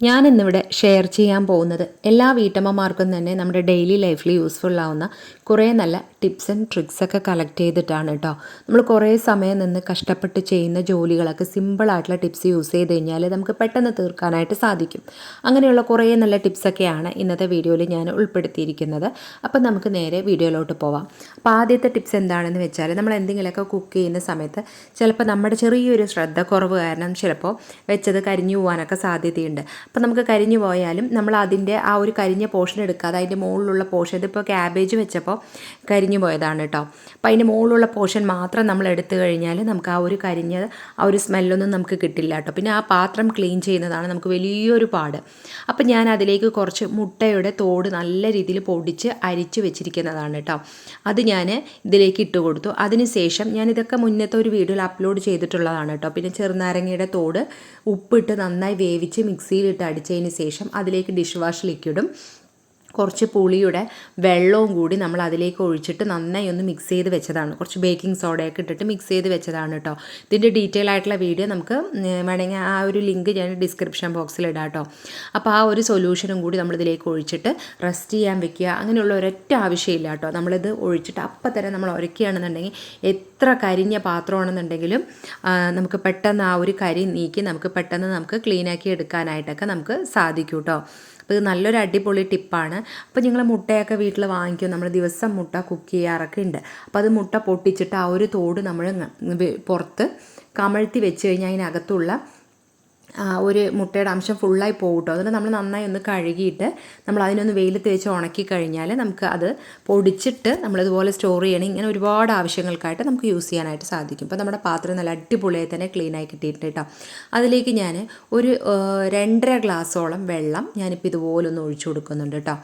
ഞാൻ ഇന്നിവിടെ ഷെയർ ചെയ്യാൻ പോകുന്നത് എല്ലാ വീട്ടമ്മമാർക്കും തന്നെ നമ്മുടെ ഡെയിലി ലൈഫിൽ യൂസ്ഫുൾ ആവുന്ന കുറേ നല്ല ടിപ്സ് ആൻഡ് ട്രിക്സ് ഒക്കെ കളക്ട് ചെയ്തിട്ടാണ് കേട്ടോ നമ്മൾ കുറേ സമയം നിന്ന് കഷ്ടപ്പെട്ട് ചെയ്യുന്ന ജോലികളൊക്കെ സിമ്പിളായിട്ടുള്ള ടിപ്സ് യൂസ് ചെയ്ത് കഴിഞ്ഞാൽ നമുക്ക് പെട്ടെന്ന് തീർക്കാനായിട്ട് സാധിക്കും. അങ്ങനെയുള്ള കുറേ നല്ല ടിപ്സൊക്കെയാണ് ഇന്നത്തെ വീഡിയോയിൽ ഞാൻ ഉൾപ്പെടുത്തിയിരിക്കുന്നത്. അപ്പം നമുക്ക് നേരെ വീഡിയോയിലോട്ട് പോവാം. അപ്പോൾ ആദ്യത്തെ ടിപ്സ് എന്താണെന്ന് വെച്ചാൽ നമ്മൾ എന്തെങ്കിലുമൊക്കെ കുക്ക് ചെയ്യുന്ന സമയത്ത് ചിലപ്പോൾ നമ്മുടെ ചെറിയൊരു ശ്രദ്ധക്കുറവ് കാരണം ചിലപ്പോൾ വെച്ചത് കരിഞ്ഞു പോകാനൊക്കെ സാധ്യതയുണ്ട്. അപ്പോൾ നമുക്ക് കരിഞ്ഞു പോയാലും നമ്മൾ അതിന്റെ ആ ഒരു കരിഞ്ഞ പോർഷൻ എടുക്കുക അതിന്റെ മുകളിലുള്ള പോർഷൻ ഇതിപ്പോൾ ക്യാബേജ് വെച്ചപ്പോൾ കരിഞ്ഞു പോയതാണ് കേട്ടോ. അപ്പോൾ അതിന്റെ മുകളിലുള്ള പോർഷൻ മാത്രം നമ്മൾ എടുത്തു കഴിഞ്ഞാൽ നമുക്ക് ആ ഒരു കരിഞ്ഞ ആ ഒരു സ്മെല്ലൊന്നും നമുക്ക് കിട്ടില്ല കേട്ടോ. പിന്നെ ആ പാത്രം ക്ലീൻ ചെയ്യുന്നതാണ് നമുക്ക് വലിയൊരു പാട്. അപ്പോൾ ഞാൻ അതിലേക്ക് കുറച്ച് മുട്ടയുടെ തോട് നല്ല രീതിയിൽ പൊടിച്ച് അരിച്ച് വെച്ചിരിക്കുന്നതാണ് കേട്ടോ. അത് ഞാൻ ഇതിലേക്ക് ഇട്ട് കൊടുത്തു. അതിനുശേഷം ഞാൻ ഇതൊക്കെ മുന്നത്തെ ഒരു വീഡിയോയിൽ അപ്ലോഡ് ചെയ്തിട്ടുള്ളതാണ് കേട്ടോ. പിന്നെ ചെറുനാരങ്ങയുടെ തോട് ഉപ്പിട്ട് നന്നായി വേവിച്ച് മിക്സിയിലിട്ട് അടിച്ചതിന് ശേഷം അതിലേക്ക് ഡിഷ് വാഷ് ലിക്വിഡും കുറച്ച് പുളിയുടെ വെള്ളവും കൂടി നമ്മൾ അതിലേക്ക് ഒഴിച്ചിട്ട് നന്നായി ഒന്ന് മിക്സ് ചെയ്ത് വെച്ചതാണ്. കുറച്ച് ബേക്കിംഗ് സോഡയൊക്കെ ഇട്ടിട്ട് മിക്സ് ചെയ്ത് വെച്ചതാണ് കേട്ടോ. ഇതിന്റെ ഡീറ്റെയിൽ ആയിട്ടുള്ള വീഡിയോ നമുക്ക് വേണമെങ്കിൽ ആ ഒരു ലിങ്ക് ഞാൻ ഡിസ്ക്രിപ്ഷൻ ബോക്സിൽ ഇടാം കേട്ടോ അപ്പോൾ ആ ഒരു സൊല്യൂഷനും കൂടി നമ്മൾ ഇതിലേക്ക് ഒഴിച്ചിട്ട് റെസ്റ്റ് ചെയ്യാൻ വെക്കുക. അങ്ങനെയുള്ള ഒരൊറ്റ ആവശ്യമില്ല കേട്ടോ. നമ്മളിത് ഒഴിച്ചിട്ട് അപ്പം തന്നെ നമ്മൾ ഉരയ്ക്കുകയാണെന്നുണ്ടെങ്കിൽ എത്ര കരിഞ്ഞ പാത്രമാണെന്നുണ്ടെങ്കിലും നമുക്ക് പെട്ടെന്ന് ആ ഒരു കരി നീക്കി നമുക്ക് പെട്ടെന്ന് നമുക്ക് ക്ലീനാക്കി എടുക്കാനായിട്ടൊക്കെ നമുക്ക് സാധിക്കും കേട്ടോ. അപ്പോൾ ഇത് നല്ലൊരു അടിപൊളി ടിപ്പാണ്. അപ്പോൾ നിങ്ങൾ മുട്ടയൊക്കെ വീട്ടിൽ വാങ്ങിക്കും. നമ്മൾ ദിവസം മുട്ട കുക്ക് ചെയ്യാറൊക്കെ ഉണ്ട് അപ്പോൾ അത് മുട്ട പൊട്ടിച്ചിട്ട് ആ ഒരു തോട് നമ്മൾ പുറത്ത് കമഴ്ത്തി വെച്ച് കഴിഞ്ഞാൽ അതിനകത്തുള്ള ഒരു മുട്ടയുടെ അംശം ഫുള്ളായി പോകും കേട്ടോ അതുകൊണ്ട് നമ്മൾ നന്നായി ഒന്ന് കഴുകിയിട്ട് നമ്മൾ അതിനൊന്ന് വെയിലത്ത് വെച്ച് ഉണക്കി കഴിഞ്ഞാൽ നമുക്ക് അത് പൊടിച്ചിട്ട് നമ്മളിതുപോലെ സ്റ്റോർ ചെയ്യണം ഇങ്ങനെ ഒരുപാട് ആവശ്യങ്ങൾക്കായിട്ട് നമുക്ക് യൂസ് ചെയ്യാനായിട്ട് സാധിക്കും. ഇപ്പോൾ നമ്മുടെ പാത്രം നല്ല അടിപൊളിയായി തന്നെ ക്ലീനായി കിട്ടിയിട്ടുണ്ട് കേട്ടോ അതിലേക്ക് ഞാൻ ഒരു രണ്ടര ഗ്ലാസ്സോളം വെള്ളം ഞാനിപ്പോൾ ഇതുപോലെ ഒന്ന് ഒഴിച്ചു കൊടുക്കുന്നുണ്ട് കേട്ടോ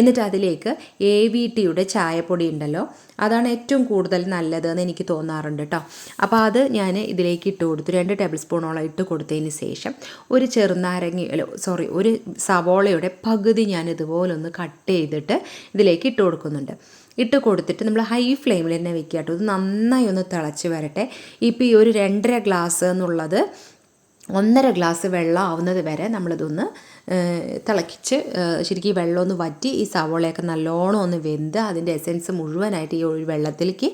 എന്നിട്ട് അതിലേക്ക് എ വി ടിയുടെ ചായപ്പൊടി ഉണ്ടല്ലോ. അതാണ് ഏറ്റവും കൂടുതൽ നല്ലതെന്ന് എനിക്ക് തോന്നാറുണ്ട് കേട്ടോ അപ്പോൾ അത് ഞാൻ ഇതിലേക്ക് ഇട്ട് കൊടുത്തു. രണ്ട് ടേബിൾ സ്പൂണോളം ഇട്ട് കൊടുത്തതിന് ശേഷം ഒരു ചെറുനാരങ്ങ സോറി ഒരു സവോളയുടെ പകുതി ഞാൻ ഇതുപോലെ ഒന്ന് കട്ട് ചെയ്തിട്ട് ഇതിലേക്ക് ഇട്ട് കൊടുക്കുന്നുണ്ട്. ഇട്ട് കൊടുത്തിട്ട് നമ്മൾ ഹൈ ഫ്ലെയിമിൽ തന്നെ വെക്കുക കേട്ടോ ഇത് നന്നായി ഒന്ന് തിളച്ച് വരട്ടെ. ഇപ്പോൾ ഈ ഒരു രണ്ടര ഗ്ലാസ് എന്നുള്ളത് ഒന്നര ഗ്ലാസ് വെള്ളം ആവുന്നത് വരെ നമ്മളിതൊന്ന് തിളക്കിച്ച് ശരിക്കും ഈ വെള്ളം ഒന്ന് വറ്റി ഈ സവോളയൊക്കെ നല്ലോണം ഒന്ന് വെന്ത് അതിന്റെ എസെൻസ് മുഴുവനായിട്ട് ഈ ഒരു വെള്ളത്തിലേക്ക്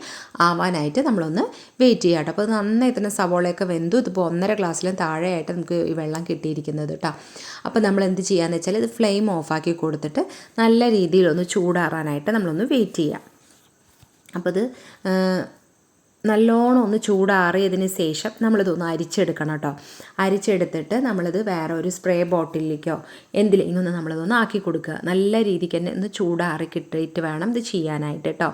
ആവാനായിട്ട് നമ്മളൊന്ന് വെയിറ്റ് ചെയ്യാം കേട്ടോ. അപ്പോൾ നന്നായി തന്നെ സവോളയൊക്കെ വെന്തു. ഇതിപ്പോൾ ഒന്നര ഗ്ലാസ്സിലും താഴെയായിട്ട് നമുക്ക് ഈ വെള്ളം കിട്ടിയിരിക്കുന്നത് കേട്ടോ. അപ്പോൾ നമ്മൾ എന്ത് ചെയ്യാന്ന് വെച്ചാൽ ഇത് ഫ്ലെയിം ഓഫാക്കി കൊടുത്തിട്ട് നല്ല രീതിയിലൊന്ന് ചൂടാറാനായിട്ട് നമ്മളൊന്ന് വെയിറ്റ് ചെയ്യാം. അപ്പോൾ ഇത് നല്ലോണം ഒന്ന് ചൂടാറിയതിന് ശേഷം നമ്മളിതൊന്ന് അരിച്ചെടുക്കണം കേട്ടോ. അരിച്ചെടുത്തിട്ട് നമ്മളിത് വേറെ ഒരു സ്പ്രേ ബോട്ടിലേക്കോ എന്തിലെങ്കിലും ഒന്ന് നമ്മളിതൊന്ന് ആക്കി കൊടുക്കുക. നല്ല രീതിക്ക് തന്നെ ഒന്ന് ചൂടാറി കിട്ടിയിട്ട് വേണം ഇത് ചെയ്യാനായിട്ട് കേട്ടോ.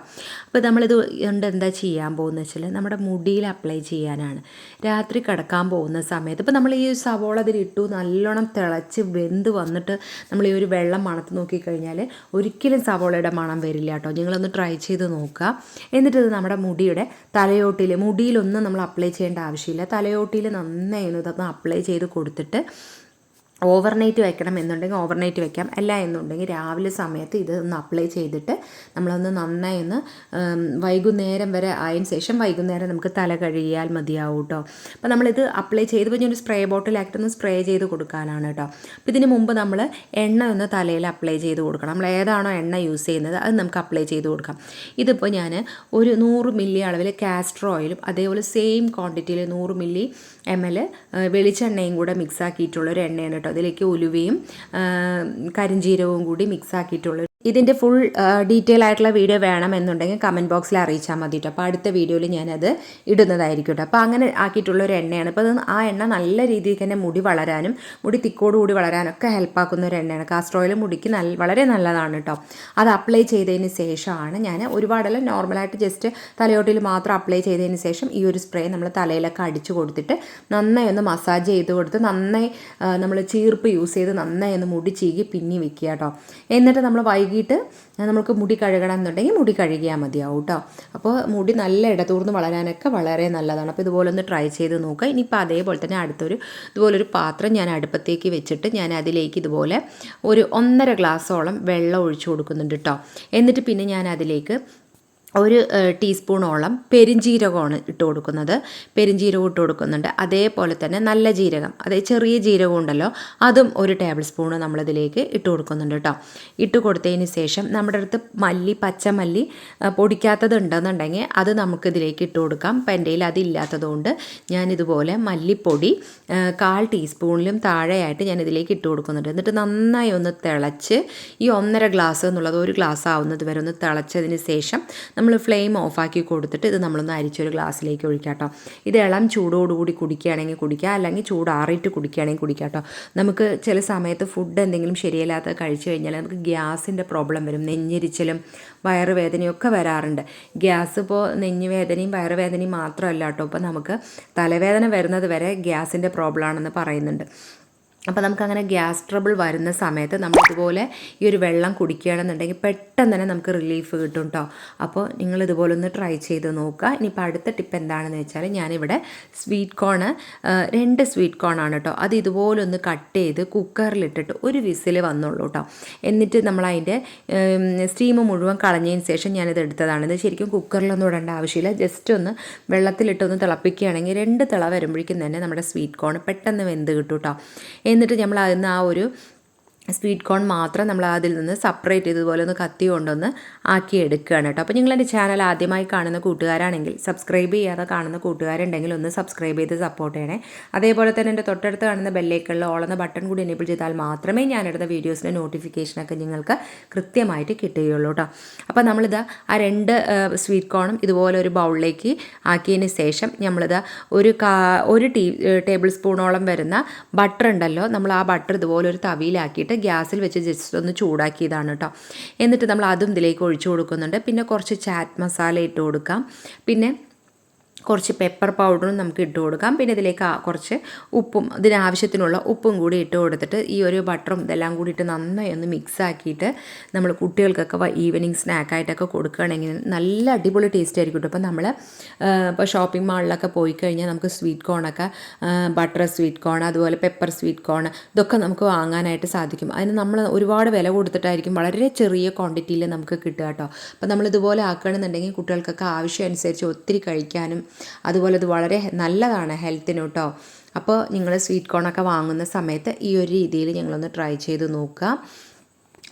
അപ്പോൾ നമ്മളിത് കൊണ്ട് എന്താ ചെയ്യാൻ പോകുന്നത് വെച്ചാൽ നമ്മുടെ മുടിയിൽ അപ്ലൈ ചെയ്യാനാണ്. രാത്രി കിടക്കാൻ പോകുന്ന സമയത്ത് ഇപ്പോൾ നമ്മൾ ഈ സവോള അതിലിട്ടു നല്ലോണം തിളച്ച് വെന്ത് വന്നിട്ട് നമ്മൾ ഈ ഒരു വെള്ളം മണത്ത് നോക്കിക്കഴിഞ്ഞാൽ ഒരിക്കലും സവോളയുടെ മണം വരില്ല കേട്ടോ. നിങ്ങളൊന്ന് ട്രൈ ചെയ്ത് നോക്കുക. എന്നിട്ട് ഇത് നമ്മുടെ മുടിയുടെ തലയോ തലയോട്ടിയിൽ മുടിയിലൊന്നും നമ്മൾ അപ്ലൈ ചെയ്യേണ്ട ആവശ്യമില്ല. തലയോട്ടിയിൽ നന്നായി ഇതൊന്ന് അപ്ലൈ ചെയ്ത് കൊടുത്തിട്ട് ഓവർനൈറ്റ് വെക്കണം എന്നുണ്ടെങ്കിൽ ഓവർനൈറ്റ് വെക്കാം. അല്ല എന്നുണ്ടെങ്കിൽ രാവിലെ സമയത്ത് ഇത് ഒന്ന് അപ്ലൈ ചെയ്തിട്ട് നമ്മളൊന്ന് നന്നായി ഒന്ന് വൈകുന്നേരം വരെ ആയതിനു ശേഷം വൈകുന്നേരം നമുക്ക് തല കഴുകിയാൽ മതിയാവും കേട്ടോ അപ്പോൾ നമ്മളിത് അപ്ലൈ ചെയ്ത് കഴിഞ്ഞാൽ ഒരു സ്പ്രേ ബോട്ടിലാക്കിയിട്ട് ഒന്ന് സ്പ്രേ ചെയ്ത് കൊടുക്കാനാണ് കേട്ടോ അപ്പോൾ ഇതിന് മുമ്പ് നമ്മൾ എണ്ണ ഒന്ന് തലയിൽ അപ്ലൈ ചെയ്ത് കൊടുക്കണം. നമ്മൾ ഏതാണോ എണ്ണ യൂസ് ചെയ്യുന്നത് അത് നമുക്ക് അപ്ലൈ ചെയ്ത് കൊടുക്കാം. ഇതിപ്പോൾ ഞാൻ ഒരു നൂറ് മില്ലി അളവിൽ കാസ്റ്റർ ഓയിലും അതേപോലെ സെയിം ക്വാണ്ടിറ്റിയിൽ നൂറ് മില്ലി എം എൽ വെളിച്ചെണ്ണയും കൂടെ മിക്സ് ആക്കിയിട്ടുള്ള ഒരു എണ്ണയാണ് കേട്ടോ അതിലേക്ക് ഉലുവയും കരിഞ്ചീരവും കൂടി മിക്സ് ആക്കിയിട്ടുള്ള ഇതിന്റെ ഫുൾ ഡീറ്റെയിൽ ആയിട്ടുള്ള വീഡിയോ വേണമെന്നുണ്ടെങ്കിൽ കമന്റ് ബോക്സിൽ അറിയിച്ചാൽ മതി കേട്ടോ അപ്പോൾ അടുത്ത വീഡിയോയിൽ ഞാനത് ഇടുന്നതായിരിക്കും കേട്ടോ അപ്പോൾ അങ്ങനെ ആക്കിയിട്ടുള്ള ഒരു എണ്ണയാണ്. അപ്പോൾ അത് ആ എണ്ണ നല്ല രീതിയിൽ തന്നെ മുടി വളരാനും മുടി തിക്കോടുകൂടി വളരാനൊക്കെ ഹെൽപ്പാക്കുന്ന ഒരു എണ്ണയാണ്. കാസ്റ്റർ ഓയിൽ മുടിക്ക് നല്ല വളരെ നല്ലതാണ് കേട്ടോ അത് അപ്ലൈ ചെയ്തതിന് ശേഷമാണ് ഞാൻ ഒരുപാടല്ല നോർമലായിട്ട് ജസ്റ്റ് തലയോട്ടിൽ മാത്രം അപ്ലൈ ചെയ്തതിന് ശേഷം ഈ ഒരു സ്പ്രേ നമ്മൾ തലയിലൊക്കെ അടിച്ചു കൊടുത്തിട്ട് നന്നായി ഒന്ന് മസാജ് ചെയ്ത് കൊടുത്ത് നന്നായി നമ്മൾ ചീർപ്പ് യൂസ് ചെയ്ത് നന്നായി ഒന്ന് മുടി ചീകി പിന്നി വെക്കുക കേട്ടോ എന്നിട്ട് നമ്മൾ വൈകി കഴുകിയിട്ട് നമുക്ക് മുടി കഴുകണം എന്നുണ്ടെങ്കിൽ മുടി കഴുകിയാൽ മതിയാവും കേട്ടോ അപ്പോൾ മുടി നല്ല ഇടതൂർന്ന് വളരാനൊക്കെ വളരെ നല്ലതാണ്. അപ്പോൾ ഇതുപോലെ ഒന്ന് ട്രൈ ചെയ്ത് നോക്കുക. ഇനിയിപ്പോൾ അതേപോലെ തന്നെ അടുത്തൊരു ഇതുപോലൊരു പാത്രം ഞാൻ അടുപ്പത്തേക്ക് വെച്ചിട്ട് ഞാൻ അതിലേക്ക് ഇതുപോലെ ഒരു ഒന്നര ഗ്ലാസ്സോളം വെള്ളം ഒഴിച്ചു കൊടുക്കുന്നുണ്ട് കേട്ടോ എന്നിട്ട് പിന്നെ ഞാൻ അതിലേക്ക് ഒരു ടീസ്പൂണോളം പെരിഞ്ജീരകമാണ് ഇട്ട് കൊടുക്കുന്നത്. പെരിഞ്ജീരകം ഇട്ട് കൊടുക്കുന്നുണ്ട്. അതേപോലെ തന്നെ നല്ല ജീരകം അതായത് ചെറിയ ജീരകം ഉണ്ടല്ലോ അതും ഒരു ടേബിൾ സ്പൂണ് നമ്മളിതിലേക്ക് ഇട്ട് കൊടുക്കുന്നുണ്ട് കേട്ടോ ഇട്ട് കൊടുത്തതിന് ശേഷം നമ്മുടെ അടുത്ത് മല്ലി പച്ചമല്ലി പൊടിക്കാത്തത് ഉണ്ടെന്നുണ്ടെങ്കിൽ അത് നമുക്കിതിലേക്ക് ഇട്ട് കൊടുക്കാം. ഇപ്പം എന്റെ കയ്യിൽ അതില്ലാത്തത് കൊണ്ട് ഞാനിതുപോലെ മല്ലിപ്പൊടി കാൽ ടീസ്പൂണിലും താഴെയായിട്ട് ഞാൻ ഇതിലേക്ക് ഇട്ട് കൊടുക്കുന്നുണ്ട്. എന്നിട്ട് നന്നായി ഒന്ന് തിളച്ച് ഈ ഒന്നര ഗ്ലാസ് എന്നുള്ളത് ഒരു ഗ്ലാസ് ആവുന്നത് വരെ ഒന്ന് തിളച്ചതിന് ശേഷം നമ്മൾ ഫ്ലെയിം ഓഫാക്കി കൊടുത്തിട്ട് ഇത് നമ്മളൊന്ന് അരിച്ചൊരു ഗ്ലാസ്സിലേക്ക് ഒഴിക്കാം കേട്ടോ ഇത് ഇളം ചൂടോടുകൂടി കുടിക്കുകയാണെങ്കിൽ കുടിക്കുക അല്ലെങ്കിൽ ചൂടാറിയിട്ട് കുടിക്കുകയാണെങ്കിൽ കുടിക്കാം കേട്ടോ നമുക്ക് ചില സമയത്ത് ഫുഡ് എന്തെങ്കിലും ശരിയല്ലാത്ത കഴിച്ചു കഴിഞ്ഞാൽ നമുക്ക് ഗ്യാസിന്റെ പ്രോബ്ലം വരും. നെഞ്ഞിരിച്ചിലും വയറുവേദനയൊക്കെ വരാറുണ്ട്. ഗ്യാസ് ഇപ്പോൾ നെഞ്ഞുവേദനയും വയറുവേദനയും മാത്രമല്ല കേട്ടോ. ഇപ്പോൾ നമുക്ക് തലവേദന വരുന്നത് വരെ ഗ്യാസിന്റെ പ്രോബ്ലം ആണെന്ന് പറയുന്നുണ്ട്. അപ്പോൾ നമുക്കങ്ങനെ ഗ്യാസ് ട്രബിൾ വരുന്ന സമയത്ത് നമ്മൾ ഇതുപോലെ ഈ ഒരു വെള്ളം കുടിക്കുകയാണെന്നുണ്ടെങ്കിൽ പെട്ടെന്ന് തന്നെ നമുക്ക് റിലീഫ് കിട്ടും കേട്ടോ അപ്പോൾ നിങ്ങൾ ഇതുപോലെ ഒന്ന് ട്രൈ ചെയ്ത് നോക്കുക. ഇനിയിപ്പോൾ അടുത്ത ടിപ്പ് എന്താണെന്ന് വെച്ചാൽ ഞാനിവിടെ സ്വീറ്റ് കോൺ രണ്ട് സ്വീറ്റ് കോണാണ് കേട്ടോ അത് ഇതുപോലെ ഒന്ന് കട്ട് ചെയ്ത് കുക്കറിലിട്ടിട്ട് ഒരു വിസിൽ വന്നുള്ളൂ കേട്ടോ എന്നിട്ട് നമ്മളതിന്റെ സ്റ്റീം മുഴുവൻ കളഞ്ഞതിന് ശേഷം ഞാനിത് എടുത്തതാണ്. ഇത് ശരിക്കും കുക്കറിലൊന്നും ഇടേണ്ട ആവശ്യമില്ല. ജസ്റ്റ് ഒന്ന് വെള്ളത്തിലിട്ടൊന്ന് തിളപ്പിക്കുകയാണെങ്കിൽ രണ്ട് തിള വരുമ്പോഴേക്കും തന്നെ നമ്മുടെ സ്വീറ്റ് കോൺ പെട്ടെന്ന് വെന്ത് കിട്ടും കേട്ടോ എന്നിട്ട് നമ്മൾ അതിന് ആ ഒരു സ്വീറ്റ് കോൺ മാത്രം നമ്മൾ അതിൽ നിന്ന് സെപ്പറേറ്റ് ഇതുപോലെ ഒന്ന് കത്തി കൊണ്ടൊന്ന് ആക്കി എടുക്കുകയാണ് കേട്ടോ. അപ്പോൾ നിങ്ങൾ എന്റെ ചാനൽ ആദ്യമായി കാണുന്ന കൂട്ടുകാരാണെങ്കിൽ സബ്സ്ക്രൈബ് ചെയ്യാതെ കാണുന്ന കൂട്ടുകാരുണ്ടെങ്കിൽ ഒന്ന് സബ്സ്ക്രൈബ് ചെയ്ത് സപ്പോർട്ട് ചെയ്യണേ. അതേപോലെ തന്നെ എന്റെ തൊട്ടടുത്ത് കാണുന്ന ബെല്ലേക്കുള്ള ഓളെന്ന ബട്ടൺ കൂടി എനേബിൾ ചെയ്താൽ മാത്രമേ ഞാൻ എടുത്ത വീഡിയോസിന്റെ നോട്ടിഫിക്കേഷനൊക്കെ നിങ്ങൾക്ക് കൃത്യമായിട്ട് കിട്ടുകയുള്ളൂ കേട്ടോ. അപ്പോൾ നമ്മളിത് ആ രണ്ട് സ്വീറ്റ് കോണും ഇതുപോലെ ഒരു ബൗളിലേക്ക് ആക്കിയതിന് ശേഷം നമ്മളിത് ഒരു കാ ഒരു ടീ ടേബിൾ സ്പൂണോളം വരുന്ന ബട്ടർ ഉണ്ടല്ലോ നമ്മൾ ആ ബട്ടർ ഇതുപോലെ ഒരു തവിയിലാക്കിയിട്ട് ഗ്യാസിൽ വെച്ച് ജസ്റ്റ് ഒന്ന് ചൂടാക്കിയതാണ് കേട്ടോ. എന്നിട്ട് നമ്മൾ അതും ഇതിലേക്ക് ഒഴിച്ചു കൊടുക്കുന്നുണ്ട്. പിന്നെ കുറച്ച് ചാറ്റ് മസാല ഇട്ട് കൊടുക്കാം. പിന്നെ കുറച്ച് പെപ്പർ പൗഡറും നമുക്ക് ഇട്ട് കൊടുക്കാം. പിന്നെ ഇതിലേക്ക് കുറച്ച് ഉപ്പും ഇതിനാവശ്യത്തിനുള്ള ഉപ്പും കൂടി ഇട്ട് കൊടുത്തിട്ട് ഈ ഒരു ബട്ടറും ഇതെല്ലാം കൂടിയിട്ട് നന്നായി ഒന്ന് മിക്സ് ആക്കിയിട്ട് നമ്മൾ കുട്ടികൾക്കൊക്കെ ഈവനിങ് സ്നാക്കായിട്ടൊക്കെ കൊടുക്കുകയാണെങ്കിൽ നല്ല അടിപൊളി ടേസ്റ്റ് ആയിരിക്കും കേട്ടോ അപ്പോൾ നമ്മൾ ഇപ്പോൾ ഷോപ്പിംഗ് മാളിലൊക്കെ പോയി കഴിഞ്ഞാൽ നമുക്ക് സ്വീറ്റ് കോണൊക്കെ ബട്ടർ സ്വീറ്റ് കോൺ അതുപോലെ പെപ്പർ സ്വീറ്റ് കോൺ ഇതൊക്കെ നമുക്ക് വാങ്ങാനായിട്ട് സാധിക്കും. അതിന് നമ്മൾ ഒരുപാട് വില കൊടുത്തിട്ടായിരിക്കും വളരെ ചെറിയ ക്വാണ്ടിറ്റിയിൽ നമുക്ക് കിട്ടുക കേട്ടോ അപ്പോൾ നമ്മൾ ഇതുപോലെ ആക്കുകയാണെന്നുണ്ടെങ്കിൽ കുട്ടികൾക്കൊക്കെ ആവശ്യം അനുസരിച്ച് ഒത്തിരി കഴിക്കാനും അതുപോലെ ഇത് വളരെ നല്ലതാണ് ഹെൽത്തിന് കേട്ടോ അപ്പോൾ നിങ്ങൾ സ്വീറ്റ് കോണൊക്കെ വാങ്ങുന്ന സമയത്ത് ഈ ഒരു രീതിയിൽ ഞങ്ങളൊന്ന് ട്രൈ ചെയ്ത് നോക്കുക.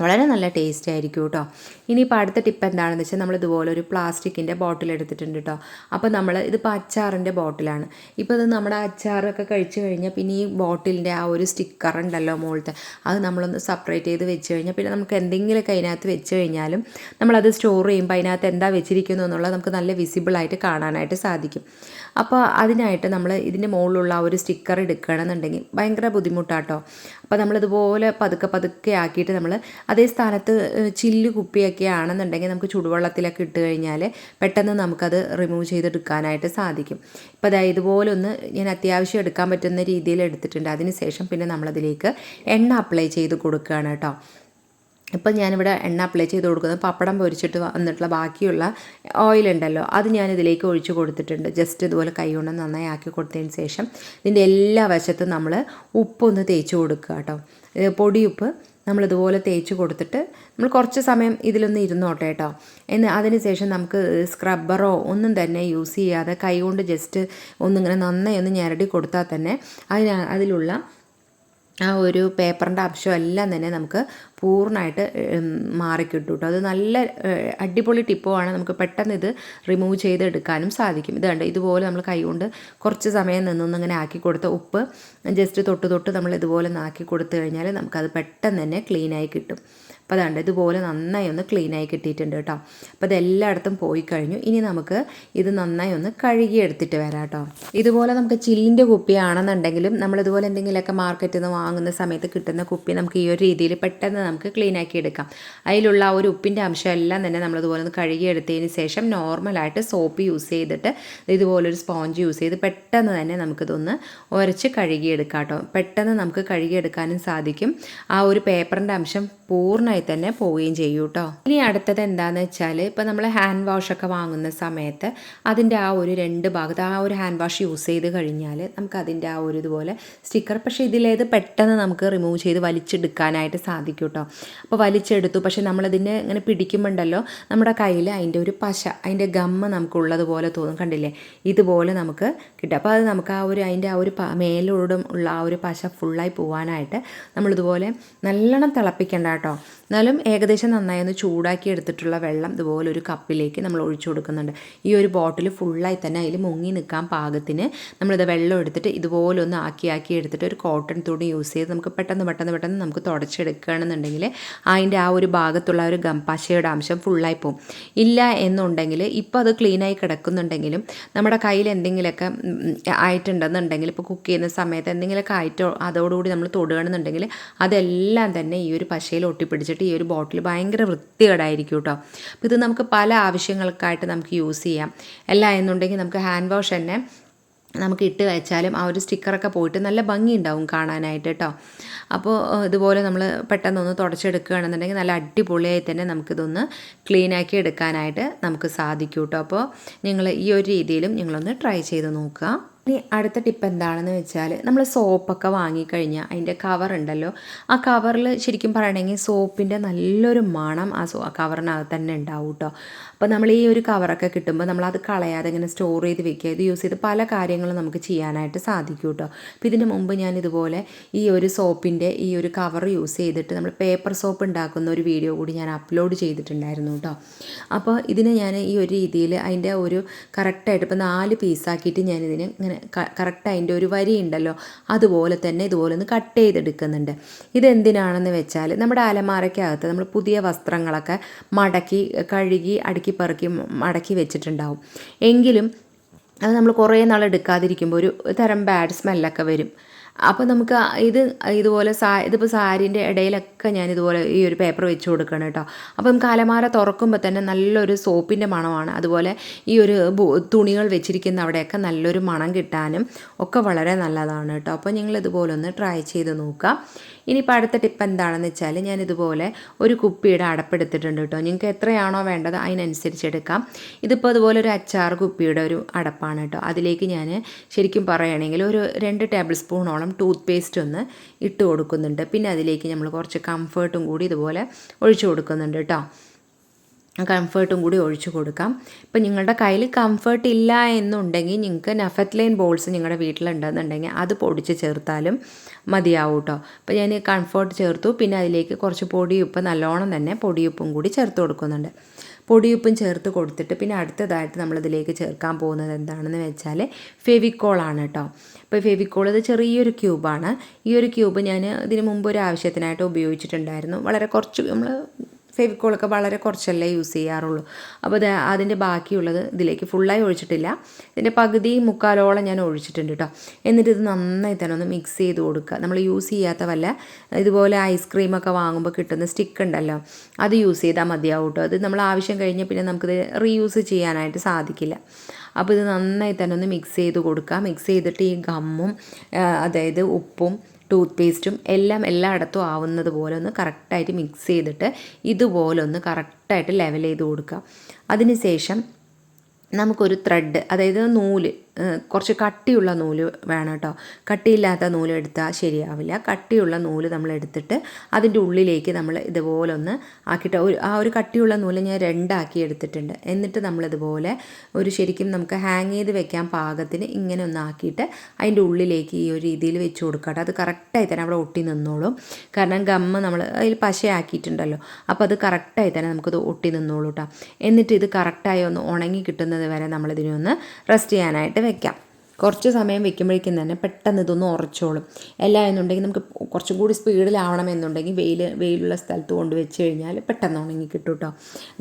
വളരെ നല്ല ടേസ്റ്റ് ആയിരിക്കും കേട്ടോ ഇനിയിപ്പോൾ അടുത്ത ടിപ്പ് എന്താണെന്ന് വെച്ചാൽ നമ്മൾ ഇതുപോലെ ഒരു പ്ലാസ്റ്റിക്കിന്റെ ബോട്ടിൽ എടുത്തിട്ടുണ്ട് കേട്ടോ അപ്പോൾ നമ്മൾ ഇതിപ്പോൾ അച്ചാറിന്റെ ബോട്ടിലാണ് ഇപ്പോൾ ഇത് നമ്മുടെ അച്ചാറൊക്കെ കഴിച്ച് കഴിഞ്ഞാൽ പിന്നെ ഈ ബോട്ടിലിന്റെ ആ ഒരു സ്റ്റിക്കർ ഉണ്ടല്ലോ മുകളിലത്തെ അത് നമ്മളൊന്ന് സെപ്പറേറ്റ് ചെയ്ത് വെച്ച് കഴിഞ്ഞാൽ പിന്നെ നമുക്ക് എന്തെങ്കിലുമൊക്കെ അതിനകത്ത് വെച്ച് കഴിഞ്ഞാലും നമ്മളത് സ്റ്റോർ ചെയ്യുമ്പോൾ അതിനകത്ത് എന്താ വെച്ചിരിക്കുന്നു എന്നുള്ളത് നമുക്ക് നല്ല വിസിബിളായിട്ട് കാണാനായിട്ട് സാധിക്കും. അപ്പോൾ അതിനായിട്ട് നമ്മൾ ഇതിന്റെ മുകളിലുള്ള ആ ഒരു സ്റ്റിക്കർ എടുക്കണമെന്നുണ്ടെങ്കിൽ ഭയങ്കര ബുദ്ധിമുട്ടാട്ടോ അപ്പോൾ നമ്മളിതുപോലെ പതുക്കെ പതുക്കെ ആക്കിയിട്ട് നമ്മൾ അതേ സ്ഥാനത്ത് ചില്ല് കുപ്പിയൊക്കെ ആണെന്നുണ്ടെങ്കിൽ നമുക്ക് ചൂടുവെള്ളത്തിലൊക്കെ ഇട്ട് കഴിഞ്ഞാൽ പെട്ടെന്ന് നമുക്കത് റിമൂവ് ചെയ്തെടുക്കാനായിട്ട് സാധിക്കും. ഇപ്പോൾ അതായത് ഇതുപോലെ ഒന്ന് ഞാൻ അത്യാവശ്യം എടുക്കാൻ പറ്റുന്ന രീതിയിൽ എടുത്തിട്ടുണ്ട്. അതിനുശേഷം പിന്നെ നമ്മളതിലേക്ക് എണ്ണ അപ്ലൈ ചെയ്ത് കൊടുക്കുകയാണ് കേട്ടോ ഇപ്പം ഞാനിവിടെ എണ്ണ അപ്ലൈ ചെയ്ത് കൊടുക്കുന്നത് പപ്പടം പൊരിച്ചിട്ട് വന്നിട്ടുള്ള ബാക്കിയുള്ള ഓയിൽ ഉണ്ടല്ലോ അത് ഞാൻ ഇതിലേക്ക് ഒഴിച്ച് കൊടുത്തിട്ടുണ്ട്. ജസ്റ്റ് ഇതുപോലെ കൈകൊണ്ട് നന്നായി ആക്കി കൊടുത്തതിന് ശേഷം ഇതിന്റെ എല്ലാ വശത്തും നമ്മൾ ഉപ്പൊന്ന് തേച്ച് കൊടുക്കുക കേട്ടോ പൊടിയുപ്പ് നമ്മളിതുപോലെ തേച്ച് കൊടുത്തിട്ട് നമ്മൾ കുറച്ച് സമയം ഇതിലൊന്ന് ഇരുന്നോട്ടെ കേട്ടോ. എന്ന് അതിന് ശേഷം നമുക്ക് സ്ക്രബ്ബറോ ഒന്നും തന്നെ യൂസ് ചെയ്യാതെ കൈ കൊണ്ട് ജസ്റ്റ് ഒന്നിങ്ങനെ നന്നായി ഒന്ന് ഞെരടി കൊടുത്താൽ തന്നെ അതിന് അതിലുള്ള ആ ഒരു പേപ്പറിന്റെ അംശം എല്ലാം തന്നെ നമുക്ക് പൂർണമായിട്ട് മാറിക്കിട്ടു കേട്ടോ അത് നല്ല അടിപൊളി ടിപ്പുമാണ് നമുക്ക് പെട്ടെന്ന് ഇത് റിമൂവ് ചെയ്തെടുക്കാനും സാധിക്കും. ഇത് ഇതുപോലെ നമ്മൾ കൈകൊണ്ട് കുറച്ച് സമയം നിന്നൊന്നിങ്ങനെ ആക്കി കൊടുത്ത ഉപ്പ് ജസ്റ്റ് തൊട്ട് തൊട്ട് നമ്മൾ ഇതുപോലെ ഒന്ന് ആക്കി കൊടുത്തു കഴിഞ്ഞാൽ നമുക്കത് പെട്ടെന്ന് തന്നെ ക്ലീനായി കിട്ടും. അപ്പോൾ അതുകൊണ്ട് ഇതുപോലെ നന്നായി ഒന്ന് ക്ലീനായി കിട്ടിയിട്ടുണ്ട് കേട്ടോ. അപ്പോൾ ഇതെല്ലായിടത്തും പോയി കഴിഞ്ഞു. ഇനി നമുക്ക് ഇത് നന്നായി ഒന്ന് കഴുകി എടുത്തിട്ട് വരാം കേട്ടോ. ഇതുപോലെ നമുക്ക് ചില്ലിന്റെ കുപ്പിയാണെന്നുണ്ടെങ്കിലും നമ്മളിതുപോലെ എന്തെങ്കിലുമൊക്കെ മാർക്കറ്റിൽ നിന്ന് വാങ്ങുന്ന സമയത്ത് കിട്ടുന്ന കുപ്പി നമുക്ക് ഈ ഒരു രീതിയിൽ പെട്ടെന്ന് നമുക്ക് ക്ലീൻ ആക്കി എടുക്കാം. അതിലുള്ള ആ ഒരു ഉപ്പിന്റെ അംശം എല്ലാം തന്നെ നമ്മളിതുപോലെ ഒന്ന് കഴുകി എടുത്തതിന് ശേഷം നോർമലായിട്ട് സോപ്പ് യൂസ് ചെയ്തിട്ട് ഇതുപോലൊരു സ്പോഞ്ച് യൂസ് ചെയ്ത് പെട്ടെന്ന് തന്നെ നമുക്കിതൊന്ന് ഉരച്ച് കഴുകിയെടുക്കാം കേട്ടോ. പെട്ടെന്ന് നമുക്ക് കഴുകിയെടുക്കാനും സാധിക്കും. ആ ഒരു പേപ്പറിന്റെ അംശം പൂർണമായി നന്നായി തന്നെ പോവുകയും ചെയ്യും കേട്ടോ ഇനി അടുത്തത് എന്താണെന്ന് വെച്ചാൽ ഇപ്പോൾ നമ്മൾ ഹാൻഡ് വാഷ് ഒക്കെ വാങ്ങുന്ന സമയത്ത് അതിന്റെ ആ ഒരു രണ്ട് ഭാഗത്ത് ആ ഒരു ഹാൻഡ് വാഷ് യൂസ് ചെയ്ത് കഴിഞ്ഞാൽ നമുക്ക് അതിന്റെ ആ ഒരു ഇതുപോലെ സ്റ്റിക്കർ പക്ഷേ ഇതിലേത് പെട്ടെന്ന് നമുക്ക് റിമൂവ് ചെയ്ത് വലിച്ചെടുക്കാനായിട്ട് സാധിക്കും കേട്ടോ അപ്പോൾ വലിച്ചെടുത്തു. പക്ഷേ നമ്മളതിനെ ഇങ്ങനെ പിടിക്കുമ്പോണ്ടല്ലോ നമ്മുടെ കയ്യിൽ അതിന്റെ ഒരു പശ അതിന്റെ ഗമ്മ നമുക്കുള്ളതുപോലെ തോന്നും. കണ്ടില്ലേ? ഇതുപോലെ നമുക്ക് കിട്ടും. അപ്പോൾ അത് നമുക്ക് ആ ഒരു അതിന്റെ ആ ഒരു മേലോടും ഉള്ള ആ ഒരു പശ ഫുള്ളായി പോകാനായിട്ട് നമ്മളിതുപോലെ നല്ലോണം തിളപ്പിക്കേണ്ട കേട്ടോ എന്നാലും ഏകദേശം നന്നായി ഒന്ന് ചൂടാക്കി എടുത്തിട്ടുള്ള വെള്ളം ഇതുപോലെ ഒരു കപ്പിലേക്ക് നമ്മൾ ഒഴിച്ചു കൊടുക്കുന്നുണ്ട്. ഈ ഒരു ബോട്ടിൽ ഫുള്ളായി തന്നെ അതിൽ മുങ്ങി നിൽക്കാൻ പാകത്തിന് നമ്മളിത് വെള്ളം എടുത്തിട്ട് ഇതുപോലെ ഒന്ന് ആക്കി ആക്കി എടുത്തിട്ട് ഒരു കോട്ടൺ തുണി യൂസ് ചെയ്ത് നമുക്ക് പെട്ടെന്ന് പെട്ടെന്ന് പെട്ടെന്ന് നമുക്ക് തുടച്ചെടുക്കുകയാണെന്നുണ്ടെങ്കിൽ അതിന്റെ ആ ഒരു ഭാഗത്തുള്ള ഒരു ഗംപാശയുടെ അംശം ഫുള്ളായി പോകും ഇല്ല എന്നുണ്ടെങ്കിൽ ഇപ്പോൾ അത് ക്ലീനായി കിടക്കുന്നുണ്ടെങ്കിലും നമ്മുടെ കയ്യിൽ എന്തെങ്കിലുമൊക്കെ ആയിട്ടുണ്ടെന്നുണ്ടെങ്കിൽ ഇപ്പോൾ കുക്ക് ചെയ്യുന്ന സമയത്ത് എന്തെങ്കിലുമൊക്കെ ആയിട്ട് അതോടുകൂടി നമ്മൾ തൊടുകയാണെന്നുണ്ടെങ്കിൽ അതെല്ലാം തന്നെ ഈ ഒരു പശയിൽ ഒട്ടിപ്പിടിച്ചിട്ട് ഈ ഒരു ബോട്ടിൽ ഭയങ്കര വൃത്തികേടായിരിക്കും കേട്ടോ. അപ്പോൾ ഇത് നമുക്ക് പല ആവശ്യങ്ങൾക്കായിട്ട് നമുക്ക് യൂസ് ചെയ്യാം. അല്ല എന്നുണ്ടെങ്കിൽ നമുക്ക് ഹാൻഡ് വാഷ് തന്നെ നമുക്ക് ഇട്ട് വെച്ചാലും ആ ഒരു സ്റ്റിക്കറൊക്കെ പോയിട്ട് നല്ല ഭംഗിയുണ്ടാവും കാണാനായിട്ട് കേട്ടോ. അപ്പോൾ ഇതുപോലെ നമ്മൾ പെട്ടെന്നൊന്ന് തുടച്ചെടുക്കുകയാണെന്നുണ്ടെങ്കിൽ നല്ല അടിപൊളിയായി തന്നെ നമുക്കിതൊന്ന് ക്ലീനാക്കി എടുക്കാനായിട്ട് നമുക്ക് സാധിക്കും കേട്ടോ. അപ്പോൾ നിങ്ങൾ ഈ ഒരു രീതിയിലും നിങ്ങളൊന്ന് ട്രൈ ചെയ്ത് നോക്കുക. ഇനി അടുത്ത ടിപ്പ് എന്താണെന്ന് വെച്ചാൽ നമ്മൾ സോപ്പൊക്കെ വാങ്ങിക്കഴിഞ്ഞാൽ അതിന്റെ കവർ ഉണ്ടല്ലോ. ആ കവറിൽ ശരിക്കും പറയണമെങ്കിൽ സോപ്പിന്റെ നല്ലൊരു മണം ആ സോ കവറിനകത്ത് തന്നെ ഉണ്ടാവും കേട്ടോ അപ്പോൾ നമ്മൾ ഈ ഒരു കവറൊക്കെ കിട്ടുമ്പോൾ നമ്മൾ അത് കളയാതെ ഇങ്ങനെ സ്റ്റോർ ചെയ്ത് വെക്കുക. ഇത് യൂസ് ചെയ്ത് പല കാര്യങ്ങളും നമുക്ക് ചെയ്യാനായിട്ട് സാധിക്കും കേട്ടോ അപ്പോൾ ഇതിന് മുമ്പ് ഞാൻ ഇതുപോലെ ഈ ഒരു സോപ്പിന്റെ ഈ ഒരു കവർ യൂസ് ചെയ്തിട്ട് നമ്മൾ പേപ്പർ സോപ്പ് ഉണ്ടാക്കുന്ന ഒരു വീഡിയോ കൂടി ഞാൻ അപ്ലോഡ് ചെയ്തിട്ടുണ്ടായിരുന്നു കേട്ടോ അപ്പോൾ ഇതിനെ ഞാൻ ഈ ഒരു രീതിയിൽ അതിന്റെ ഒരു കറക്റ്റായിട്ട് ഇപ്പോൾ നാല് പീസാക്കിയിട്ട് ഞാനിതിനെ ഇങ്ങനെ കറക്റ്റ് അതിന്റെ ഒരു വരി ഉണ്ടല്ലോ അതുപോലെ തന്നെ ഇതുപോലെ ഒന്ന് കട്ട് ചെയ്തെടുക്കുന്നുണ്ട്. ഇതെന്തിനാണെന്ന് വെച്ചാൽ നമ്മുടെ അലമാരയ്ക്കകത്ത് നമ്മൾ പുതിയ വസ്ത്രങ്ങളൊക്കെ മടക്കി കഴുകി അടുക്കി പെറുക്കി മടക്കി വെച്ചിട്ടുണ്ടാവും. എങ്കിലും അത് നമ്മൾ കുറേ നാൾ എടുക്കാതിരിക്കുമ്പോൾ ഒരു തരം ബാഡ് സ്മെല്ലൊക്കെ വരും. അപ്പോൾ നമുക്ക് ഇത് ഇതുപോലെ സാ ഇതിപ്പോൾ സാരീന്റെ ഇടയിലൊക്കെ ഞാൻ ഇതുപോലെ ഈ ഒരു പേപ്പർ വെച്ച് കൊടുക്കണം കേട്ടോ. അപ്പം നമുക്ക് അലമാര തുറക്കുമ്പോൾ തന്നെ നല്ലൊരു സോപ്പിന്റെ മണമാണ്. അതുപോലെ ഈ ഒരു തുണികൾ വെച്ചിരിക്കുന്ന അവിടെയൊക്കെ നല്ലൊരു മണം കിട്ടാനും ഒക്കെ വളരെ നല്ലതാണ് കേട്ടോ. അപ്പോൾ നിങ്ങൾ ഇതുപോലെ ഒന്ന് ട്രൈ ചെയ്ത് നോക്കുക. ഇനിയിപ്പോൾ അടുത്ത ടിപ്പ് എന്താണെന്ന് വെച്ചാൽ ഞാൻ ഇതുപോലെ ഒരു കുപ്പിയുടെ അടപ്പെടുത്തിട്ടുണ്ട് കേട്ടോ. നിങ്ങൾക്ക് എത്രയാണോ വേണ്ടത് അതിനനുസരിച്ച് എടുക്കാം. ഇതിപ്പോൾ അതുപോലെ ഒരു അച്ചാർ കുപ്പിയുടെ ഒരു അടപ്പാണ് കേട്ടോ. അതിലേക്ക് ഞാൻ ശരിക്കും പറയുകയാണെങ്കിൽ ഒരു രണ്ട് ടേബിൾ സ്പൂണോളം ടൂത്ത് പേസ്റ്റ് ഒന്ന് ഇട്ട് കൊടുക്കുന്നുണ്ട്. പിന്നെ അതിലേക്ക് നമ്മൾ കുറച്ച് കംഫേർട്ടും കൂടി ഇതുപോലെ ഒഴിച്ചു കൊടുക്കുന്നുണ്ട് കേട്ടോ. കംഫേർട്ടും കൂടി ഒഴിച്ചു കൊടുക്കാം. ഇപ്പം നിങ്ങളുടെ കയ്യിൽ കംഫേർട്ട് ഇല്ല എന്നുണ്ടെങ്കിൽ നിങ്ങൾക്ക് നഫത്ലൈൻ ബോൾസ് നിങ്ങളുടെ വീട്ടിലുണ്ടെന്നുണ്ടെങ്കിൽ അത് പൊടിച്ച് ചേർത്താലും മതിയാവും കേട്ടോ അപ്പോൾ ഞാൻ കംഫേർട്ട് ചേർത്തു. പിന്നെ അതിലേക്ക് കുറച്ച് പൊടിയുപ്പ് നല്ലോണം തന്നെ പൊടിയുപ്പും കൂടി ചേർത്ത് കൊടുക്കുന്നുണ്ട്. പൊടിയുപ്പും ചേർത്ത് കൊടുത്തിട്ട് പിന്നെ അടുത്തതായിട്ട് നമ്മളിതിലേക്ക് ചേർക്കാൻ പോകുന്നത് എന്താണെന്ന് വെച്ചാൽ ഫെവിക്കോളാണ് കേട്ടോ ഇപ്പോൾ ഫെവിക്കോൾ ഇത് ചെറിയൊരു ക്യൂബാണ് ഈ ഒരു ക്യൂബ് ഞാൻ ഇതിന് മുമ്പ് ഒരു ആവശ്യത്തിനായിട്ട് ഉപയോഗിച്ചിട്ടുണ്ടായിരുന്നു. വളരെ കുറച്ച് നമ്മൾ ഫെവിക്കോളൊക്കെ വളരെ കുറച്ചല്ലേ യൂസ് ചെയ്യാറുള്ളൂ. അപ്പോൾ അത് അതിന്റെ ബാക്കിയുള്ളത് ഇതിലേക്ക് ഫുള്ളായി ഒഴിച്ചിട്ടില്ല. ഇതിന്റെ പകുതി മുക്കാലോളം ഞാൻ ഒഴിച്ചിട്ടുണ്ട് കേട്ടോ എന്നിട്ട് ഇത് നന്നായി തന്നെ ഒന്ന് മിക്സ് ചെയ്ത് കൊടുക്കുക. നമ്മൾ യൂസ് ചെയ്യാത്ത വല്ല ഇതുപോലെ ഐസ്ക്രീമൊക്കെ വാങ്ങുമ്പോൾ കിട്ടുന്ന സ്റ്റിക്ക് ഉണ്ടല്ലോ. അത് യൂസ് ചെയ്താൽ മതിയാവും കേട്ടോ അത് നമ്മൾ ആവശ്യം കഴിഞ്ഞാൽ പിന്നെ നമുക്കിത് റീയൂസ് ചെയ്യാനായിട്ട് സാധിക്കില്ല. അപ്പോൾ ഇത് നന്നായി തന്നെ ഒന്ന് മിക്സ് ചെയ്ത് കൊടുക്കുക. മിക്സ് ചെയ്തിട്ട് ഈ ഗമ്മും അതായത് ഉപ്പും ടൂത്ത് പേസ്റ്റും എല്ലാം എല്ലായിടത്തും ആവുന്നത് പോലെ ഒന്ന് കറക്റ്റായിട്ട് മിക്സ് ചെയ്തിട്ട് ഇതുപോലെ ഒന്ന് കറക്റ്റായിട്ട് ലെവൽ ചെയ്ത് കൊടുക്കുക. അതിനുശേഷം നമുക്കൊരു ത്രെഡ് അതായത് നൂൽ കുറച്ച് കട്ടിയുള്ള നൂൽ വേണം കേട്ടോ. കട്ടിയില്ലാത്ത നൂൽ എടുത്താൽ ശരിയാവില്ല. കട്ടിയുള്ള നൂൽ നമ്മൾ എടുത്തിട്ട് അതിന്റെ ഉള്ളിലേക്ക് നമ്മൾ ഇതുപോലെ ഒന്ന് ആക്കിയിട്ട് ഒരു ആ ഒരു കട്ടിയുള്ള നൂൽ ഞാൻ രണ്ടാക്കി എടുത്തിട്ടുണ്ട്. എന്നിട്ട് നമ്മളിതുപോലെ ഒരു ശരിക്കും നമുക്ക് ഹാങ് ചെയ്ത് വെക്കാൻ പാകത്തിന് ഇങ്ങനെ ഒന്ന് ആക്കിയിട്ട് അതിന്റെ ഉള്ളിലേക്ക് ഈ ഒരു രീതിയിൽ വെച്ച് കൊടുക്കട്ടെ അത് കറക്റ്റായി തന്നെ അവിടെ ഒട്ടി നിന്നോളും. കാരണം ഗമ്മ് നമ്മൾ അതിൽ പശയാക്കിയിട്ടുണ്ടല്ലോ. അപ്പോൾ അത് കറക്റ്റായി തന്നെ നമുക്കത് ഒട്ടി നിന്നോളൂ കേട്ടോ. എന്നിട്ട് ഇത് കറക്റ്റായി ഒന്ന് ഉണങ്ങി കിട്ടുന്നത് വരെ നമ്മളിതിനെ ഒന്ന് റെസ്റ്റ് ചെയ്യാനായിട്ട് വെക്കാം. കുറച്ച് സമയം വെക്കുമ്പോഴേക്കും തന്നെ പെട്ടെന്ന് ഇതൊന്ന് ഉറച്ചോളും. അല്ല എന്നുണ്ടെങ്കിൽ നമുക്ക് കുറച്ചും കൂടി സ്പീഡിലാവണം എന്നുണ്ടെങ്കിൽ വെയിൽ വെയിലുള്ള സ്ഥലത്ത് കൊണ്ട് വെച്ച് കഴിഞ്ഞാൽ പെട്ടെന്ന് ഉണങ്ങി കിട്ടും കേട്ടോ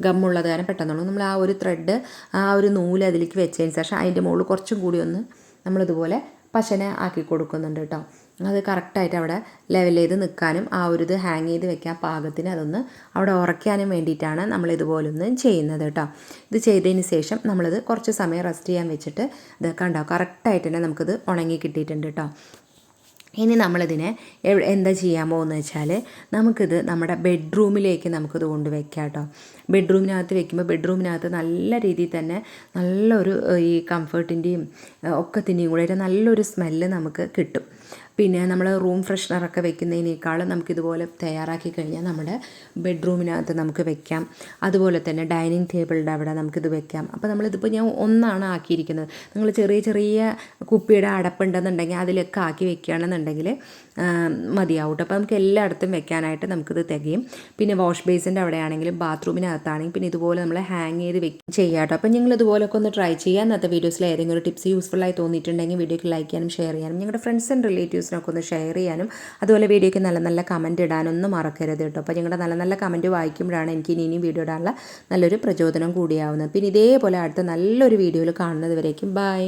ഗമ്മുള്ളത് കാരണം പെട്ടെന്ന് ഉണങ്ങും. നമ്മൾ ആ ഒരു ത്രെഡ് ആ ഒരു നൂൽ അതിലേക്ക് വെച്ചതിന് ശേഷം അതിന്റെ മുകളിൽ കുറച്ചും കൂടി ഒന്ന് നമ്മളിതുപോലെ പശനെ ആക്കി കൊടുക്കുന്നുണ്ട് കേട്ടോ അത് കറക്റ്റായിട്ട് അവിടെ ലെവൽ ചെയ്ത് നിൽക്കാനും ആ ഒരു ഇത് ഹാങ് ചെയ്ത് വെക്കാൻ പാകത്തിന് അതൊന്ന് അവിടെ ഉറയ്ക്കാനും വേണ്ടിയിട്ടാണ് നമ്മൾ ഇതുപോലൊന്ന് ചെയ്യുന്നത് കേട്ടോ. ഇത് ചെയ്തതിന് ശേഷം നമ്മളിത് കുറച്ച് സമയം റെസ്റ്റ് ചെയ്യാൻ വെച്ചിട്ട് ഇത് കണ്ടോ? കറക്റ്റായിട്ട് തന്നെ നമുക്കിത് ഉണങ്ങി കിട്ടിയിട്ടുണ്ട് കേട്ടോ. ഇനി നമ്മളിതിനെ എന്താ ചെയ്യാൻ പോകുന്നത് വെച്ചാൽ നമുക്കിത് നമ്മുടെ ബെഡ്റൂമിലേക്ക് നമുക്കിത് കൊണ്ട് വെക്കാം കേട്ടോ. ബെഡ്റൂമിനകത്ത് വെക്കുമ്പോൾ ബെഡ്റൂമിനകത്ത് നല്ല രീതിയിൽ തന്നെ നല്ലൊരു ഈ കംഫർട്ടിന്റെയും ഒക്കത്തിന്റെയും കൂടെ നല്ലൊരു സ്മെല്ല് നമുക്ക് കിട്ടും. പിന്നെ നമ്മൾ റൂം ഫ്രഷ്നറൊക്കെ വെക്കുന്നതിനേക്കാളും നമുക്കിതുപോലെ തയ്യാറാക്കി കഴിഞ്ഞാൽ നമ്മുടെ ബെഡ്റൂമിനകത്ത് നമുക്ക് വെക്കാം. അതുപോലെ തന്നെ ഡൈനിങ് ടേബിളിന്റെ അവിടെ നമുക്കിത് വെക്കാം. അപ്പോൾ നമ്മളിതിപ്പോൾ ഞാൻ ഒന്നാണ് ആക്കിയിരിക്കുന്നത്. നിങ്ങൾ ചെറിയ ചെറിയ കുപ്പിയുടെ അടപ്പുണ്ടെന്നുണ്ടെങ്കിൽ അതിലൊക്കെ ആക്കി വെക്കുകയാണെന്നുണ്ടെങ്കിൽ മതിയാവും കേട്ടോ അപ്പോൾ നമുക്ക് എല്ലായിടത്തും വെക്കാനായിട്ട് നമുക്കിത് തികയും. പിന്നെ വാഷ് ബേസിന്റെ അവിടെ ആണെങ്കിലും ബാത്റൂമിനകത്താണെങ്കിൽ പിന്നെ ഇതുപോലെ നമ്മൾ ഹാങ് ചെയ്ത് വെക്കും ചെയ്യാം കേട്ടോ അപ്പോൾ നിങ്ങൾ ഇതുപോലൊക്കെ ഒന്ന് ട്രൈ ചെയ്യാം ഇന്നത്തെ വീഡിയോസിൽ ഏതെങ്കിലും ഒരു ടിപ്സ് യൂസ്ഫുള്ളായി തോന്നിയിട്ടുണ്ടെങ്കിൽ വീഡിയോക്ക് ലൈക്ക് ചെയ്യാനും ഷെയർ ചെയ്യാനും. ഞങ്ങളുടെ ഫ്രണ്ട്സ് ആൻഡ് റിലേറ്റീവ്സിനൊക്കെ ഒന്ന് ഷെയർ ചെയ്യാനും അതുപോലെ വീഡിയോയ്ക്ക് നല്ല നല്ല കമന്റ് ഇടാനൊന്നും മറക്കരുത് കേട്ടോ. അപ്പോൾ നിങ്ങളുടെ നല്ല നല്ല കമന്റ് വായിക്കുമ്പോഴാണ് എനിക്ക് ഇനി ഇനിയും വീഡിയോ ഇടാനുള്ള നല്ലൊരു പ്രചോദനം കൂടിയാവുന്നത്. പിന്നെ ഇതേപോലെ അടുത്ത നല്ലൊരു വീഡിയോയിൽ കാണുന്നത് വരേക്കും. ബൈ